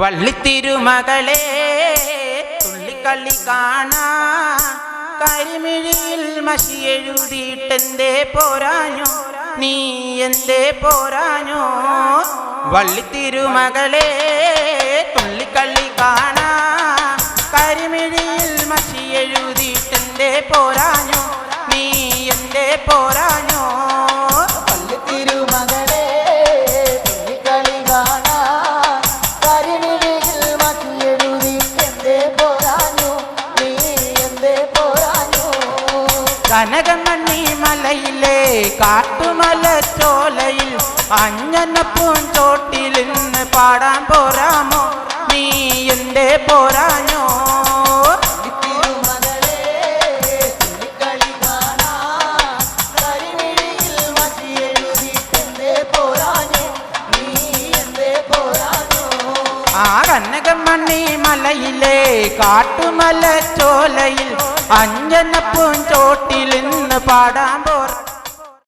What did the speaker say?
വള്ളിത്തിരുമകളെ തുള്ളിക്കളി കാണാ. കരിമിഴിയിൽ മഷി എഴുതിയിട്ടെന്തേ പോരാഞ്ഞോ? നീ എന്തേ പോരാഞ്ഞോ? വള്ളിത്തിരുമകളെ തുള്ളിക്കളി കാണാ. കരിമിഴിയിൽ മഷി എഴുതിയിട്ടെന്തേ പോരാഞ്ഞോ? കനകമണി മലയിലെ കാട്ടുമല ചോലയിൽ അഞ്ഞനപ്പൂൻ ചോട്ടിൽ നിന്ന് പാടാൻ പോരാമോ? നീ എന്റെ പോരാഞ്ഞോ? ആ കനകമണി മലയിലെ കാട്ടുമല അഞ്ജനപ്പൂൻ ചോട്ടിൽ നിന്ന് പാടാൻ